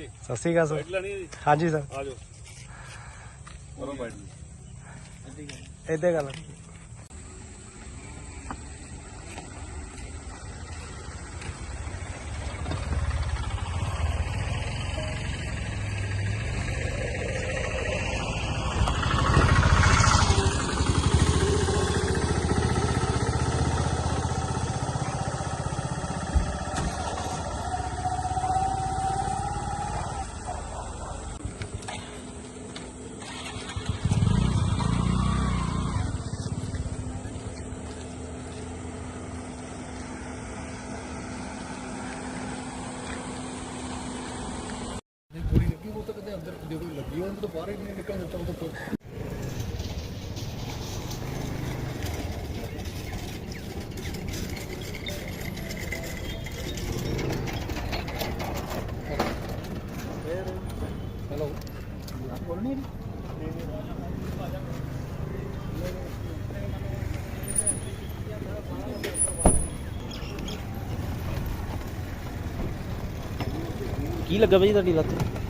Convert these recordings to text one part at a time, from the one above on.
ਜੀ। ਸਤਿ ਸ਼੍ਰੀ ਅਕਾਲ ਸਰ। ਬੈਠ ਲੈਣੀ ਹੈ ਜੀ। ਹਾਂਜੀ ਸਰ। ਆ ਜਾਓ। ਕਰੋ ਬੈਠ ਜੀ। ਗੱਲ ਗੋਲੀ ਲੱਗੀ ਉਹ ਤਾਂ ਕਿਤੇ ਅੰਦਰ ਜਦੋਂ ਲੱਗੀ ਉਹ ਤਾਂ ਬਾਹਰ ਹੀ ਨਹੀਂ ਨਿਕਲ ਦਿੱਤਾ ਉਹ ਕੀ ਲੱਗਾ ਭਾਜੀ ਤੁਹਾਡੀ ਲੱਤ?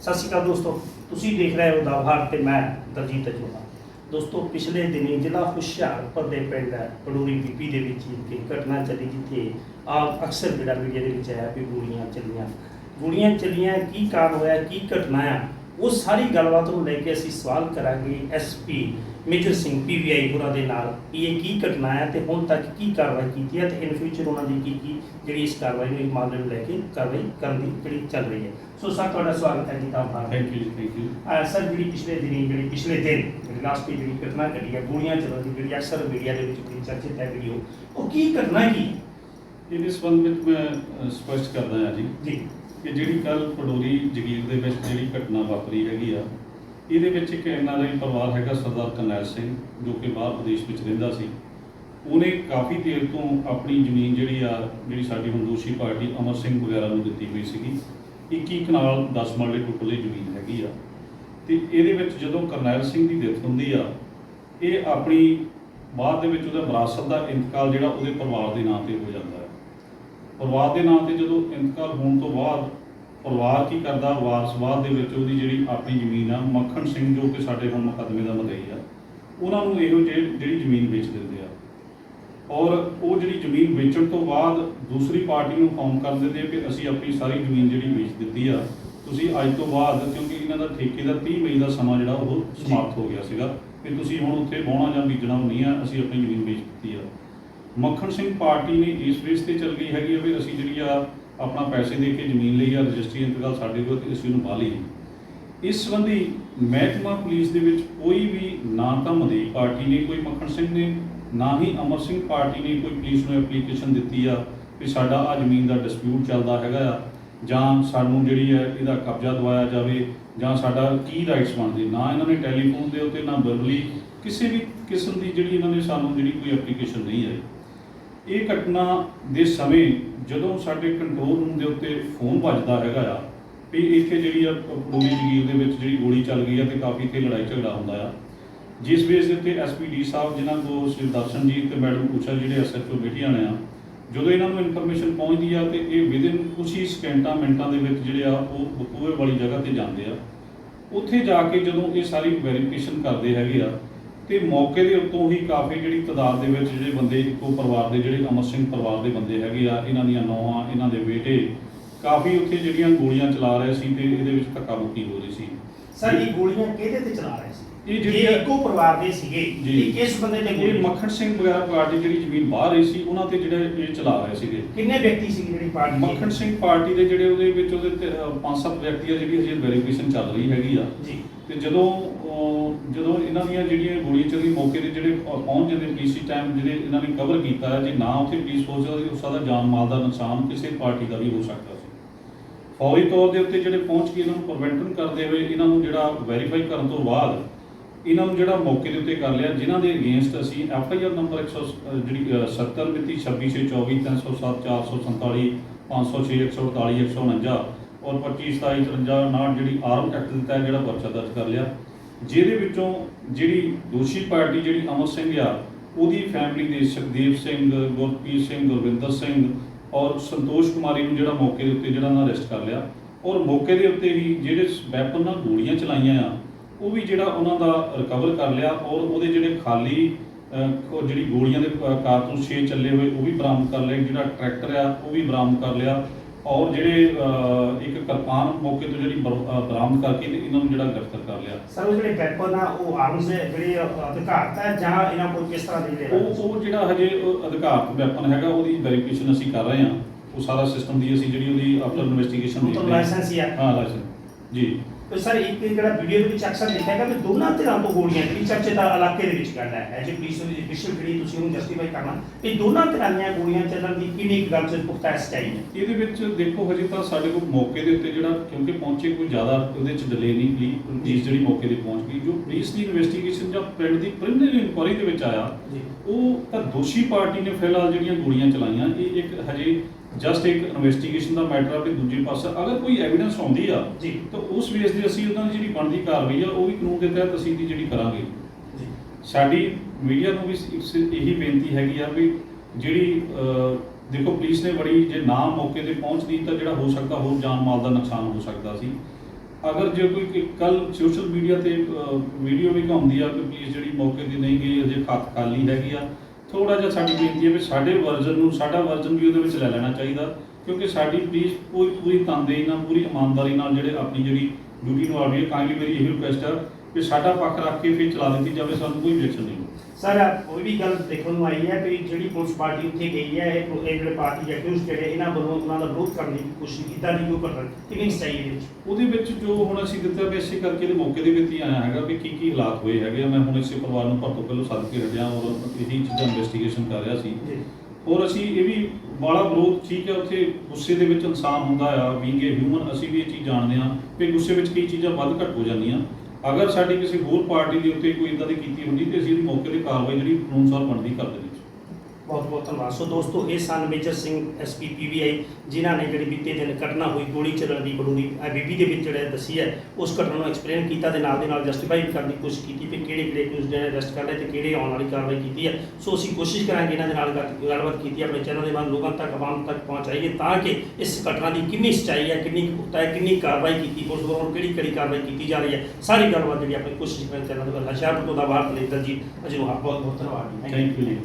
ਸਤਿ ਸ਼੍ਰੀ ਅਕਾਲ ਦੋਸਤੋ, ਤੁਸੀਂ ਦੇਖ ਰਹੇ ਹੋ ਦਾਭਾਰ ਤੇ ਮੈਂ ਦਲਜੀਤ ਅਜੂਬਾ ਦੋਸਤੋ, ਪਿਛਲੇ ਦਿਨੀ ਜ਼ਿਲ੍ਹਾ ਹੁਸ਼ਿਆਰਪੁਰ ਦੇ ਪਿੰਡ ਪੜੂਰੀ ਬੀਪੀ ਦੇ ਵਿੱਚ ਇੱਕ ਘਟਨਾ ਚੱਲੀ ਜਿੱਥੇ ਆ ਅਕਸਰ ਜਿਹੜਾ ਮੀਡੀਆ ਦੇ ਵਿੱਚ ਆਇਆ ਵੀ ਗੋਲੀਆਂ ਚੱਲੀਆਂ। ਗੋਲੀਆਂ ਚੱਲੀਆਂ ਕੀ ਕਾਰਨ ਹੋਇਆ ਕੀ ਘਟਨਾ ਆ ਉਹ ਸਾਰੀ ਗੱਲਬਾਤ ਨੂੰ ਲੈ ਕੇ ਅਸੀਂ ਸਵਾਲ ਕਰਾਂਗੇ ਐਸਪੀ ਮੇਜਰ ਸਿੰਘ ਪੀਵੀਆਈ ਹੋਰਾਂ ਦੇ ਨਾਲ ਵੀ ਇਹ ਕੀ ਘਟਨਾ ਹੈ ਤੇ ਹੁਣ ਤੱਕ ਕੀ ਕਾਰਵਾਈ ਕੀਤੀ ਹੈ ਤੇ ਇਨ ਫਿਊਚਰ ਉਹਨਾਂ ਦੀ ਕੀ ਕੀ ਜਿਹੜੀ ਇਸ ਕਾਰਵਾਈ ਨੂੰ ਮਾਮਲੇ ਨੂੰ ਲੈ ਕੇ ਕਾਰਵਾਈ ਕਰਨ ਦੀ ਜਿਹੜੀ ਚੱਲ ਰਹੀ ਹੈ। ਸੋ ਸਰ ਤੁਹਾਡਾ ਸਵਾਗਤ ਹੈ ਜੀ ਤਾਂ Bharat thank you thank you sir ਜਿਹੜੀ ਪਿਛਲੇ ਦਿਨੀ ਜਿਹੜੀ ਪਿਛਲੇ ਦਿਨ ਜਿਹੜੀ ਲਾਸਟ ਜਿਹੜੀ ਘਟਨਾ ਘਟੀ ਹੈ ਗੋਲੀਆਂ ਚੱਲਣ ਦੀ ਜਿਹੜੀ ਅਕਸਰ ਮੀਡੀਆ ਦੇ ਵਿੱਚ ਬੜੀ ਚਰਚਿਤ ਹੈ ਵੀਡੀਓ ਉਹ ਕੀ ਘਟਨਾ ਕੀ ਇਹਦੇ ਸੰਬੰਧ ਵਿੱਚ ਮੈਂ ਸਪਸ਼ਟ ਕਰਦਾ ਹਾਂ ਜੀ। ਜੀ। ਕਿ ਜਿਹੜੀ ਕੱਲ ਪਡੋਰੀ ਜਗੀਰ ਦੇ ਵਿੱਚ ਜਿਹੜੀ ਘਟਨਾ ਵਾਪਰੀ ਹੈਗੀ ਆ, ਇਹਦੇ ਵਿੱਚ ਇੱਕ ਇਹਨਾਂ ਦਾ ਹੀ ਪਰਿਵਾਰ ਹੈਗਾ ਸਰਦਾਰ ਕਰਨੈਲ ਸਿੰਘ, ਜੋ ਕਿ ਬਾਹਰ ਪ੍ਰਦੇਸ਼ ਵਿੱਚ ਰਹਿੰਦਾ ਸੀ। ਉਹਨੇ ਕਾਫੀ ਦੇਰ ਤੋਂ ਆਪਣੀ ਜ਼ਮੀਨ ਜਿਹੜੀ ਆ, ਜਿਹੜੀ ਸਾਡੀ ਹੁਣ ਦੋਸ਼ੀ ਪਾਰਟੀ ਅਮਰ ਸਿੰਘ ਵਗੈਰਾ ਨੂੰ ਦਿੱਤੀ ਹੋਈ ਸੀਗੀ 21 ਕਨਾਲ 10 ਮਰਲੇ ਟੋਟਲ ਦੀ ਜ਼ਮੀਨ ਹੈਗੀ ਆ। ਤੇ ਇਹਦੇ ਵਿੱਚ ਜਦੋਂ ਕਰਨੈਲ ਸਿੰਘ ਦੀ ਡੈਥ ਹੁੰਦੀ ਆ, ਇਹ ਆਪਣੀ ਬਾਅਦ ਦੇ ਵਿੱਚ ਉਹਦਾ ਵਿਰਾਸਤ ਦਾ ਇੰਤਕਾਲ ਜਿਹੜਾ ਉਹਦੇ ਪਰਿਵਾਰ ਦੇ ਨਾਂ ਤੇ ਹੋ ਜਾਂਦਾ ਹੈ। ਪਰਿਵਾਰ ਦੇ ਨਾਂ ਤੇ ਜਦੋਂ ਇੰਤਕਾਲ ਹੋਣ ਤੋਂ ਬਾਅਦ ਪਰਿਵਾਰ ਕੀ ਕਰਦਾ? ਵਾਰਸਵਾਦ ਦੇ ਵਿੱਚ ਉਹਦੀ ਜਿਹੜੀ ਆਪਣੀ ਜ਼ਮੀਨ ਆ ਮੱਖਣ ਸਿੰਘ ਜੋ ਕਿ ਸਾਡੇ ਹੁਣ ਮੁਕੱਦਮੇ ਦਾ ਮਦਈ ਆ ਉਹਨਾਂ ਨੂੰ ਇਹੋ ਜਿਹੀ ਜਿਹੜੀ ਜ਼ਮੀਨ ਵੇਚ ਦਿੰਦੇ ਆ। ਔਰ ਉਹ ਜਿਹੜੀ ਜ਼ਮੀਨ ਵੇਚਣ ਤੋਂ ਬਾਅਦ ਦੂਸਰੀ ਪਾਰਟੀ ਨੂੰ ਫੋਨ ਕਰ ਦਿੰਦੇ ਆ ਕਿ ਅਸੀਂ ਆਪਣੀ ਸਾਰੀ ਜ਼ਮੀਨ ਜਿਹੜੀ ਵੇਚ ਦਿੱਤੀ ਆ ਤੁਸੀਂ ਅੱਜ ਤੋਂ ਬਾਅਦ ਕਿਉਂਕਿ ਇਹਨਾਂ ਦਾ ਠੇਕੇ ਦਾ 30 ਮਈ ਦਾ ਸਮਾਂ ਜਿਹੜਾ ਉਹ ਸਮਾਪਤ ਹੋ ਗਿਆ ਸੀਗਾ ਕਿ ਤੁਸੀਂ ਹੁਣ ਉੱਥੇ ਵਾਹੁਣਾ ਜਾਂ ਬੀਜਣਾ ਨਹੀਂ ਆ ਅਸੀਂ ਆਪਣੀ ਜ਼ਮੀਨ ਵੇਚ ਦਿੱਤੀ ਆ। ਮੱਖਣ ਸਿੰਘ ਪਾਰਟੀ ਨੇ ਇਸ ਬੇਸ ਤੇ ਚੱਲ ਗਈ ਹੈਗੀ ਆ ਵੀ ਅਸੀਂ ਜਿਹੜੀ ਆ ਆਪਣਾ ਪੈਸੇ ਦੇ ਕੇ ਜ਼ਮੀਨ ਲਈ ਆ, ਰਜਿਸਟਰੀ ਇੰਤਕਾਲ ਸਾਡੇ ਕੋਲ ਤੇ ਅਸੀਂ ਉਹਨੂੰ ਪਾ ਲਈ ਇਸ ਸੰਬੰਧੀ ਮਹਿਕਮਾ ਪੁਲਿਸ ਦੇ ਵਿੱਚ ਕੋਈ ਵੀ ਨਾ ਤਾਂ ਮਦਈ ਪਾਰਟੀ ਨੇ ਕੋਈ ਮੱਖਣ ਸਿੰਘ ਨੇ, ਨਾ ਹੀ ਅਮਰ ਸਿੰਘ ਪਾਰਟੀ ਨੇ ਕੋਈ ਪੁਲਿਸ ਨੂੰ ਐਪਲੀਕੇਸ਼ਨ ਦਿੱਤੀ ਆ ਵੀ ਸਾਡਾ ਆ ਜ਼ਮੀਨ ਦਾ ਡਿਸਪਿਊਟ ਚੱਲਦਾ ਹੈਗਾ ਆ, ਜਾਂ ਸਾਨੂੰ ਜਿਹੜੀ ਹੈ ਇਹਦਾ ਕਬਜ਼ਾ ਦਵਾਇਆ ਜਾਵੇ, ਜਾਂ ਸਾਡਾ ਕੀ ਰਾਈਟਸ ਬਣਦੇ, ਨਾ ਇਹਨਾਂ ਨੇ ਟੈਲੀਫੋਨ ਦੇ ਉੱਤੇ ਨਾ ਵਰਬਲੀ ਕਿਸੇ ਵੀ ਕਿਸਮ ਦੀ ਜਿਹੜੀ ਇਹਨਾਂ ਨੇ ਸਾਨੂੰ ਜਿਹੜੀ ਕੋਈ ਐਪਲੀਕੇਸ਼ਨ ਨਹੀਂ ਆਈ। ਇਹ ਘਟਨਾ ਦੇ ਸਮੇਂ ਜਦੋਂ ਸਾਡੇ ਕੰਟਰੋਲ ਰੂਮ ਦੇ ਉੱਤੇ ਫੋਨ ਵੱਜਦਾ ਹੈਗਾ ਆ, ਵੀ ਇੱਥੇ ਜਿਹੜੀ ਆ ਪੂਰੀ ਜਗੀਰ ਦੇ ਵਿੱਚ ਜਿਹੜੀ ਗੋਲੀ ਚੱਲ ਗਈ ਆ ਤੇ ਕਾਫੀ ਇੱਥੇ ਲੜਾਈ ਝਗੜਾ ਹੁੰਦਾ ਆ। ਜਿਸ ਬੇਸ ਦੇ ਉੱਤੇ ਐਸਪੀਡੀ ਸਾਹਿਬ ਜਿਨ੍ਹਾਂ ਕੋਲ ਸ਼੍ਰੀ ਦਰਸ਼ਨ ਜੀ ਤੇ ਮੈਡਮ ਕੁਸ਼ਲ ਜਿਹੜੇ ਐਸਐਚਓ ਬੇਟੀਆਂ ਨੇ ਆ, ਜਦੋਂ ਇਹਨਾਂ ਨੂੰ ਇਨਫੋਰਮੇਸ਼ਨ ਪਹੁੰਚਦੀ ਆ ਤੇ ਇਹ ਵਿਦਿਨ ਕੁਝ ਹੀ ਸਕਿੰਟਾਂ ਮਿੰਟਾਂ ਦੇ ਵਿੱਚ ਜਿਹੜੇ ਆ ਉਹ ਬਕੂਏ ਵਾਲੀ ਜਗ੍ਹਾ ਤੇ ਜਾਂਦੇ ਆ। ਉੱਥੇ ਜਾ ਕੇ ਜਦੋਂ ਇਹ ਸਾਰੀ ਵੈਰੀਫਿਕੇਸ਼ਨ ਕਰਦੇ ਹੈਗੇ ਆ ਤੇ ਮੌਕੇ ਦੇ ਉੱਤੋਂ ਹੀ ਕਾਫੀ ਜਿਹੜੀ ਤਾਦਾਦ ਦੇ ਵਿੱਚ ਜਿਹੜੇ ਬੰਦੇ ਇੱਕੋ ਪਰਿਵਾਰ ਦੇ ਜਿਹੜੇ ਅਮਰ ਸਿੰਘ ਪਰਿਵਾਰ ਦੇ ਬੰਦੇ ਹੈਗੇ ਆ ਇਹਨਾਂ ਦੀਆਂ ਨੌਆਂ ਇਹਨਾਂ ਦੇ ਬੇਟੇ ਕਾਫੀ ਉੱਥੇ ਜਿਹੜੀਆਂ ਗੋਲੀਆਂ ਚਲਾ ਰਹੇ ਸੀ ਤੇ ਇਹਦੇ ਵਿੱਚ ਧੱਕਾ ਮੁੱਕੀ ਹੋ ਰਹੀ ਸੀ। ਸਰ ਇਹ ਗੋਲੀਆਂ ਕਿਹਦੇ ਤੇ ਚਲਾ ਰਹੇ ਸੀ? ਇਹ ਜਿਹੜੀ ਇੱਕੋ ਪਰਿਵਾਰ ਦੇ ਸੀਗੇ। ਇਹ ਕਿਸ ਬੰਦੇ ਇਹ ਗੋਲੀ ਮੱਖਣ ਸਿੰਘ ਵਗੈਰਾ ਪਾਰਟੀ ਜਿਹੜੀ ਜ਼ਮੀਨ ਬਾਹਰ ਰਹੀ ਸੀ ਉਹਨਾਂ ਤੇ ਜਿਹੜੇ ਇਹ ਚਲਾ ਰਹੇ ਸੀਗੇ। ਕਿੰਨੇ ਵਿਅਕਤੀ ਸੀ ਜਿਹੜੀ ਪਾਰਟੀ ਮੱਖਣ ਸਿੰਘ ਪਾਰਟੀ ਦੇ ਜਿਹੜੇ ਉਹਦੇ ਵਿੱਚ ਉਹਦੇ ਤੇ, ਅ, ਪੰਜ ਸੱਤ ਵਿਅਕਤੀ ਆ ਜਿਹੜੀ ਹਜੇ ਵੈਰੀਫਿਕੇਸ਼ਨ ਚੱਲ ਰਹੀ ਹੈਗੀ ਆ। ਜੀ। ਤੇ ਜਦੋਂ ਅ, ਜਦੋਂ ਇਹਨਾਂ ਦੀਆਂ ਜਿਹੜੀਆਂ ਗੋਲੀਆਂ ਚੱਲੀ ਮੌਕੇ ਤੇ ਜਿਹੜੇ ਪ- ਪਹੁੰਚ ਜਾਂਦੇ ਪੁਲਿਸ ਟਾਈਮ ਜਿਹੜੇ ਇਹਨਾਂ ਨੇ ਕਵਰ ਕੀਤਾ ਹੈ ਜੇ ਨਾ ਉੱਥੇ ਪੁਲਿਸ ਪਹੁੰਚ ਜਾਂਦੀ ਉਸ ਦਾ ਜਾਨ ਮਾਲ ਦਾ ਨੁਕਸਾਨ ਕਿਸੇ ਪਾਰਟੀ ਦਾ ਵੀ ਹੋ ਸਕਦਾ ਸੀ। ਫੌਰੀ ਤੌਰ ਦੇ ਉੱਤੇ ਜਿਹੜੇ ਪਹੁੰਚ ਕੇ ਇਹਨਾਂ ਨੂੰ ਪ੍ਰੀਵੈਂਟਨ ਕਰਦੇ ਹੋਏ ਇਹਨਾਂ ਨੂੰ ਜਿਹੜਾ ਵੈਰੀਫਾਈ ਕਰਨ ਤੋਂ ਬਾਅਦ ਇਹਨਾਂ ਨੂੰ ਜਿਹੜਾ ਮੌਕੇ ਦੇ ਉੱਤੇ ਕਰ ਲਿਆ ਜਿਨ੍ਹਾਂ ਦੇ ਅਗੇਂਸਟ ਅਸੀਂ ਐਫ ਆਈ ਆਰ ਨੰਬਰ 100 ਅ, ਜਿਹੜੀ ਅ, 70 ਮਿਤੀ 2624 307 447 506 148 149 ਔਰ 25 27 53 59 ਜਿਹੜੀ ਆਰਮ ਐਕਟ ਦੇ ਤਹਿਤ ਜਿਹੜਾ ਪਰਚਾ ਦਰਜ ਕਰ ਲਿਆ। ਜਿਹਦੇ ਵਿੱਚੋਂ ਜਿਹੜੀ ਦੋਸ਼ੀ ਪਾਰਟੀ ਜਿਹੜੀ ਅਮਰ ਸਿੰਘ ਆ ਉਹਦੀ ਫੈਮਿਲੀ ਦੇ ਸੁਖਦੇਵ ਸਿੰਘ ਗੁਰਪ੍ਰੀਤ ਸਿੰਘ ਗੁਰਵਿੰਦਰ ਸਿੰਘ ਔਰ ਸੰਤੋਸ਼ ਕੁਮਾਰੀ ਨੂੰ ਜਿਹੜਾ ਮੌਕੇ ਦੇ ਉੱਤੇ ਜਿਹੜਾ ਉਹਨਾਂ ਅਰੈਸਟ ਕਰ ਲਿਆ। ਔਰ ਮੌਕੇ ਦੇ ਉੱਤੇ ਹੀ ਜਿਹੜੇ ਵੈਪਨ ਨਾਲ ਗੋਲੀਆਂ ਚਲਾਈਆਂ ਆ ਉਹ ਵੀ ਜਿਹੜਾ ਉਹਨਾਂ ਦਾ ਰਿਕਵਰ ਕਰ ਲਿਆ ਔਰ ਉਹਦੇ ਜਿਹੜੇ ਖਾਲੀ ਉਹ ਜਿਹੜੀ ਗੋਲੀਆਂ ਦੇ ਅਹ, ਕਾਰਤੂਸ 6 ਚੱਲੇ ਹੋਏ ਉਹ ਵੀ ਬਰਾਮਦ ਕਰ ਲਏ। ਜਿਹੜਾ ਟਰੈਕਟਰ ਆ ਉਹ ਵੀ ਬਰਾਮਦ ਕਰ ਲਿਆ। ਔਰ ਜਿਹੜੇ ਇੱਕ ਕਿਰਪਾਨ ਮੌਕੇ ਤੋਂ ਜਿਹੜੀ ਬਰਾਮਦ ਕਰਕੇ ਤੇ ਇਹਨਾਂ ਨੂੰ ਜਿਹੜਾ ਗ੍ਰਿਫਤਾਰ ਕਰ ਲਿਆ। ਸਰ ਉਹ ਜਿਹੜੇ ਵੈਪਨ ਆ ਉਹ ਆਰਮਸ ਜਿਹੜੇ ਅਧਿਕਾਰਤ ਹੈ ਜਾਂ ਇਹਨਾਂ ਕੋਲ ਕਿਸ ਤਰ੍ਹਾਂ ਦੇ ਜਿਹੜੇ ਉਹ ਉਹ ਜਿਹੜਾ ਹਜੇ ਅਧਿਕਾਰਤ ਵੈਪਨ ਹੈਗਾ ਉਹਦੀ ਵੈਰੀਫਿਕੇਸ਼ਨ ਅਸੀਂ ਕਰ ਰਹੇ ਹਾਂ। ਉਹ ਸਾਰਾ ਸਿਸਟਮ ਦੀ ਅਸੀਂ ਜਿਹੜੀ ਉਹਦੀ ਆਫਟਰ ਇਨਵੈਸਟੀਗੇਸ਼ਨ ਆ ਹਾਂ। ਲਾਇਸੈਂਸ ਜੀ। ਤੇ ਸਰ ਇੱਕ ਜਿਹੜਾ ਵੀਡੀਓ ਦੇ ਵਿੱਚ ਅਕਸਰ ਦੇਖਿਆ ਗਿਆ ਵੀ ਦੋਨਾਂ ਧਿਰਾਂ ਤੋਂ ਗੋਲੀਆਂ ਜਿਹੜੀ ਚਰਚੇ ਦਾ ਇਲਾਕੇ ਦੇ ਵਿੱਚ ਗੱਲ ਹੈ। ਐਜ ਪੁਲਿਸ ਦੀ ਵਿਸ਼ਵ ਜਿਹੜੀ ਤੁਸੀਂ ਉਹਨੂੰ ਜਸਟੀਫਾਈ ਕਰਨਾ ਇਹ ਦੋਨਾਂ ਧਿਰਾਂ ਦੀਆਂ ਗੋਲੀਆਂ ਚੱਲਣ ਦੀ ਕਿੰਨੀ ਕੁ ਗੱਲ ਚ ਪੁਖਤਾ ਸਚਾਈ ਹੈ? ਇਹਦੇ ਵਿੱਚ ਦੇਖੋ ਹਜੇ ਤਾਂ ਸਾਡੇ ਕੋਲ ਮੌਕੇ ਦੇ ਉੱਤੇ ਜਿਹੜਾ ਕਿਉਂਕਿ ਪਹੁੰਚੇ ਕੋਈ ਜ਼ਿਆਦਾ ਉਹਦੇ ਚ ਡਿਲੇ ਨਹੀਂ ਪਲੀ ਪੁਲਿਸ ਜਿਹੜੀ ਮੌਕੇ ਤੇ ਪਹੁੰਚ ਗਈ ਜੋ ਪੁਲਿਸ ਦੀ ਇਨਵੈਸਟੀਗੇਸ਼ਨ ਜਾਂ ਪਿੰਡ ਦੀ ਪ੍ਰੀਲਿਮਿਨਰੀ ਇਨਕੁਆਇਰੀ ਦੇ ਵਿੱਚ ਆਇਆ ਉਹ ਤਾਂ ਦੋਸ਼ੀ ਪਾਰਟੀ ਨੇ ਫਿਲਹਾਲ ਜਿਹੜੀਆਂ ਗੋਲੀਆਂ ਚਲਾਈਆਂ ਇਹ ਇੱਕ ਹਜੇ ਜਸਟ ਇੱਕ ਇਨਵੈਸਟੀਗੇਸ਼ਨ ਦਾ ਮੈਟਰ ਆ ਵੀ ਦੂਜੇ ਪਾਸੇ ਅਗਰ ਕੋਈ ਐਵੀਡੈਂਸ ਆਉਂਦੀ ਆ ਜੀ। ਤਾਂ ਉਸ ਬੇਸ ਤੇ ਅਸੀਂ ਉਹਨਾਂ ਦੀ ਜਿਹੜੀ ਬਣਦੀ ਕਾਰਵਾਈ ਆ ਉਹ ਵੀ ਕਾਨੂੰਨ ਦੇ ਤਹਿਤ ਅਸੀਂ ਦੀ ਜਿਹੜੀ ਕਰਾਂਗੇ। ਜੀ। ਸਾਡੀ ਮੀਡੀਆ ਨੂੰ ਵੀ ਇਸ- ਇਹੀ ਬੇਨਤੀ ਹੈਗੀ ਆ ਵੀ ਜਿਹੜੀ ਦੇਖੋ ਪੁਲਿਸ ਨੇ ਬੜੀ ਜੇ ਨਾ ਮੌਕੇ ਤੇ ਪਹੁੰਚਦੀ ਤਾਂ ਜਿਹੜਾ ਹੋ ਸਕਦਾ ਹੋਰ ਜਾਨ ਮਾਲ ਦਾ ਨੁਕਸਾਨ ਹੋ ਸਕਦਾ ਸੀ। ਅਗਰ ਜੇ ਕੋਈ ਕੱਲ ਸੋਸ਼ਲ ਮੀਡੀਆ ਤੇ ਵੀਡੀਓ ਵੀ ਘੁੰਮਦੀ ਆ ਕਿ ਪੁਲਿਸ ਜਿਹੜੀ ਮੌਕੇ ਤੇ ਨਹੀਂ ਗਈ ਅਜੇ ਖੱਤ ਖਾਲੀ ਹੈਗੀ ਆ ਥੋੜਾ ਜਿਹਾ ਸਾਡੀ ਬੇਨਤੀ ਹੈ ਵੀ ਸਾਡੇ ਵਰਜ਼ਨ ਨੂੰ, ਸਾਡਾ ਵਰਜ਼ਨ ਵੀ ਉਹਦੇ ਵਿੱਚ ਲੈ ਲੈਣਾ ਚਾਹੀਦਾ, ਕਿਉਂਕਿ ਸਾਡੀ ਪਲੀਜ਼ ਪੂਰੀ ਪੂਰੀ ਤਨਦੇਹੀ ਨਾਲ, ਪੂਰੀ ਇਮਾਨਦਾਰੀ ਨਾਲ ਜਿਹੜੇ ਆਪਣੀ ਜਿਹੜੀ ਡਿਊਟੀ ਨਿਭਾ ਰਹੀ ਹੈ ਕਾਈਂਡਲੀ ਮੇਰੀ ਇਹ ਰਿਕੁਐਸਟ ਹੈ ਕਿ ਸਾਡਾ ਪੱਖ ਰੱਖ ਕੇ ਫਿਰ ਚਲਾ ਦਿੱਤੀ ਜਾਵੇ ਸਾਨੂੰ ਕੋਈ objection ਨਹੀਂ ਸਰ ਕੋਈ ਵੀ ਗੱਲ ਦੇਖਣ ਨੂੰ ਆਈ ਹੈ ਕਿ ਜਿਹੜੀ ਪੁਲਿਸ ਪਾਰਟੀ ਉੱਥੇ ਗਈ ਹੈ ਇਹ ਇਹ ਜਿਹੜੇ ਪਾਰਟੀ ਐਕਿਊਜ਼ ਜਿਹੜੇ ਇਹਨਾਂ ਵੱਲੋਂ ਉਹਨਾਂ ਦਾ ਵਿਰੋਧ ਕਰਨ ਦੀ ਕੋਸ਼ਿਸ਼ ਕੀਤਾ ਨਹੀਂ ਉਹ ਕਰਨ ਕਿੰਨੀ ਸਹੀ ਵਿੱਚ। ਉਹਦੇ ਵਿੱਚ ਜੋ ਹੁਣ ਅਸੀਂ ਦਿੱਤਾ ਵੀ ਇਸੇ ਕਰਕੇ ਇਹਦੇ ਮੌਕੇ ਦੇ ਵਿੱਚ ਹੀ ਆਇਆ ਹੈਗਾ ਵੀ ਕੀ ਕੀ ਹਾਲਾਤ ਹੋਏ ਹੈਗੇ ਮੈਂ ਹੁਣ ਇਸੇ ਪਰਿਵਾਰ ਨੂੰ ਭਰ ਤੋਂ ਪਹਿਲਾਂ ਸੱਦ ਕੇ ਹਟਿਆ ਔਰ ਇਹੀ ਚੀਜ਼ਾਂ ਇਨਵੈਸਟੀਗੇਸ਼ਨ ਕਰ ਰਿਹਾ ਸੀ। ਔਰ ਅਸੀਂ ਇਹ ਵੀ ਬਾਲਾ ਵਿਰੋਧ ਠੀਕ ਹੈ ਉੱਥੇ ਗੁੱਸੇ ਦੇ ਵਿੱਚ ਇਨਸਾਨ ਹੁੰਦਾ ਆ ਬੀਇੰਗ ਏ ਹਿਊਮਨ ਅਸੀਂ ਵੀ ਇਹ ਚੀਜ਼ ਜਾਣਦੇ ਆ ਕਿ ਗੁੱਸੇ ਵਿੱਚ ਕਈ ਚੀਜ਼ਾਂ ਵੱਧ ਘੱਟ ਹੋ ਜਾਂਦੀਆਂ। ਅਗਰ ਸਾਡੀ ਕਿਸੇ ਹੋਰ ਪਾਰਟੀ ਦੇ ਉੱਤੇ ਕੋਈ ਇਦਾਂ ਦੀ ਕੀਤੀ ਹੁੰਦੀ ਤੇ ਅਸੀਂ ਇਹਦੀ ਮੌਕੇ ਤੇ ਕਾਰਵਾਈ ਜਿਹੜੀ ਕਾਨੂੰਨ ਅਨੁਸਾਰ ਬਣਦੀ ਕਰ ਦੇਣੀ ਬਹੁਤ ਬਹੁਤ ਧੰਨਵਾਦ। ਸੋ ਦੋਸਤੋ, ਇਹ ਸਨ ਮੇਜਰ ਸਿੰਘ ਐਸਪੀ ਪੀਵੀਆਈ ਜਿਨ੍ਹਾਂ ਨੇ ਜਿਹੜੀ ਬੀਤੇ ਦਿਨ ਘਟਨਾ ਹੋਈ, ਗੋਲੀ ਚੱਲਣ ਦੀ ਬੜੂਰੀ ਬੀਬੀ ਦੇ ਵਿੱਚ ਜਿਹੜਾ ਦੱਸੀ ਹੈ, ਉਸ ਘਟਨਾ ਨੂੰ ਐਕਸਪਲੇਨ ਕੀਤਾ ਤੇ ਨਾਲ ਦੇ ਨਾਲ ਜਸਟੀਫਾਈ ਕਰਨ ਦੀ ਕੋਸ਼ਿਸ਼ ਕੀਤੀ ਕਿ ਕਿਹੜੇ ਕਿਹੜੇ ਕਿਊਜ਼ ਜਿਹੜੇ ਅਰੈਸਟ ਕਰ ਲਏ ਤੇ ਕਿਹੜੇ ਆਉਣ ਵਾਲੀ ਕਾਰਵਾਈ ਕੀਤੀ ਹੈ। ਸੋ ਅਸੀਂ ਕੋਸ਼ਿਸ਼ ਕਰਾਂਗੇ ਇਹਨਾਂ ਦੇ ਨਾਲ ਗੱਲ- ਗੱਲਬਾਤ ਕੀਤੀ, ਆਪਣੇ ਚੈਨਲ ਦੇ ਨਾਲ ਲੋਕਾਂ ਤੱਕ, ਆਵਾਮ ਤੱਕ ਪਹੁੰਚਾਈਏ ਤਾਂ ਕਿ ਇਸ ਘਟਨਾ ਦੀ ਕਿੰਨੀ ਸੱਚਾਈ ਹੈ, ਕਿੰਨੀ ਕੁ ਹੈ, ਕਿੰਨੀ ਕਾਰਵਾਈ ਕੀਤੀ ਪੁਲਿਸ ਵੱਲੋਂ ਕਿਹੜੀ ਕਿਹੜੀ ਕਾਰਵਾਈ ਕੀਤੀ ਜਾ ਰਹੀ ਹੈ, ਸਾਰੀ ਗੱਲਬਾਤ ਜਿਹੜੀ ਆਪਣੀ ਕੋਸ਼ਿਸ਼ ਕਰਾਂਗੇ ਚੈਨਲ ਦੇ ਨਾਲ ਹਸ਼ਿਆਰਪੁਰ ਤੋਂ ਦਾ ਬਾਹਰ ਦਲਜੀਤ, ਅਜੇ ਨੂੰ ਬਹੁਤ ਬਹੁਤ ਧੰਨਵਾਦ। Thank you